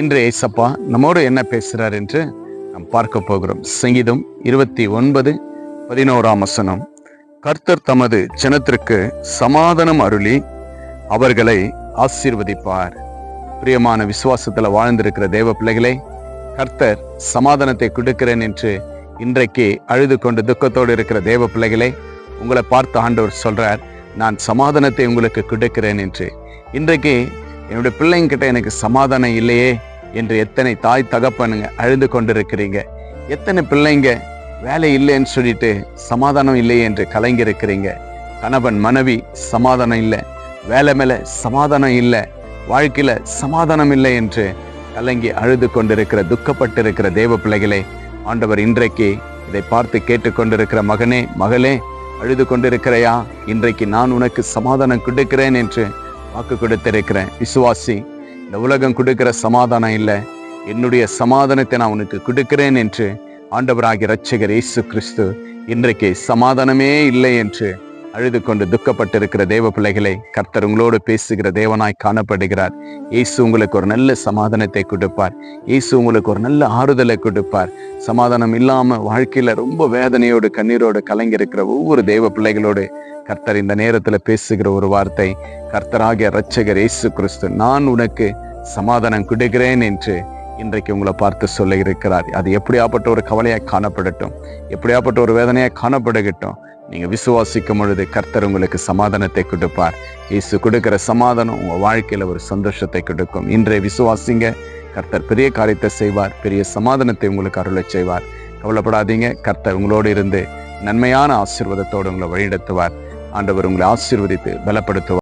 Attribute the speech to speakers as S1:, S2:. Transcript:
S1: இன்று ஏசப்பா நம்மோடு என்ன பேசுகிறார் என்று நாம் பார்க்க போகிறோம். சங்கீதம் இருபத்தி ஒன்பது பதினோராம் வசனம். கர்த்தர் தமது ஜனத்திற்கு சமாதானம் அருளி அவர்களை ஆசீர்வதிப்பார். பிரியமான விசுவாசத்துல வாழ்ந்திருக்கிற தேவ பிள்ளைகளே கர்த்தர் சமாதானத்தை கொடுக்கிறேன் என்று இன்றைக்கு அழுது கொண்டு துக்கத்தோடு இருக்கிற தேவ பிள்ளைகளே உங்களை பார்த்து ஆண்டவர் சொல்றார் நான் சமாதானத்தை உங்களுக்கு கொடுக்கிறேன் என்று. இன்றைக்கு என்னுடைய பிள்ளைங்கிட்ட எனக்கு சமாதானம் இல்லையே என்று எத்தனை தாய் தகப்பனுங்க அழுது கொண்டிருக்கிறீங்க. எத்தனை பிள்ளைங்க வேலை இல்லைன்னு சொல்லிட்டு சமாதானம் இல்லையே என்று கலங்கி இருக்கிறீங்க கணவன் மனைவி சமாதானம் இல்லை. வேலை மேல சமாதானம் இல்லை. வாழ்க்கையில சமாதானம் இல்லை என்று கலங்கி அழுது கொண்டிருக்கிற துக்கப்பட்டிருக்கிற தேவ பிள்ளைகளே ஆண்டவர் இன்றைக்கு இதை பார்த்து கேட்டுக்கொண்டிருக்கிற மகனே மகளே அழுது கொண்டிருக்கிறையா? இன்றைக்கு நான் உனக்கு சமாதானம் கொடுக்கிறேன் என்று வாக்கு கொடுத்திருக்கிறேன். விசுவாசி இந்த உலகம் கொடுக்கிற சமாதானம் இல்லை. என்னுடைய சமாதானத்தை நான் உனக்கு கொடுக்கிறேன் என்று ஆண்டவராகிய இரட்சகர் இயேசு கிறிஸ்து இன்றைக்கு சமாதானமே இல்லை என்று அழுது கொண்டு துக்கப்பட்டிருக்கிற தேவ பிள்ளைகளை கர்த்தர் உங்களோடு பேசுகிற தேவனாய் காணப்படுகிறார். இயேசு உங்களுக்கு ஒரு நல்ல சமாதானத்தை கொடுப்பார். இயேசு உங்களுக்கு ஒரு நல்ல ஆறுதலை கொடுப்பார். சமாதானம் இல்லாம வாழ்க்கையில ரொம்ப வேதனையோடு கண்ணீரோடு கலங்கியிருக்கிற ஒவ்வொரு தேவ பிள்ளைகளோடு கர்த்தர் இந்த நேரத்துல பேசுகிற ஒரு வார்த்தை கர்த்தராகிய இரட்சகர் இயேசு கிறிஸ்து நான் உனக்கு சமாதானம் கொடுக்கிறேன் என்று இன்றைக்கு உங்களை பார்த்து சொல்ல இருக்கிறார். அது எப்படியாப்பட்ட ஒரு கவலையாக காணப்படட்டும் எப்படியாப்பட்ட ஒரு வேதனையாக காணப்படுகட்டும் நீங்கள் விசுவாசிக்கும் பொழுது கர்த்தர் உங்களுக்கு சமாதானத்தை கொடுப்பார். இயேசு கொடுக்கிற சமாதானம் உங்க வாழ்க்கையில ஒரு சந்தோஷத்தை கொடுக்கும். இன்றைய விசுவாசிங்க கர்த்தர் பெரிய காரியத்தை செய்வார் பெரிய சமாதானத்தை உங்களுக்கு அருளை செய்வார். கவலைப்படாதீங்க கர்த்தர் உங்களோடு இருந்து நன்மையான ஆசீர்வாதத்தோடு உங்களை வழிநடத்துவார். ஆண்டவர் உங்களை ஆசீர்வதித்து பலப்படுத்துவார்.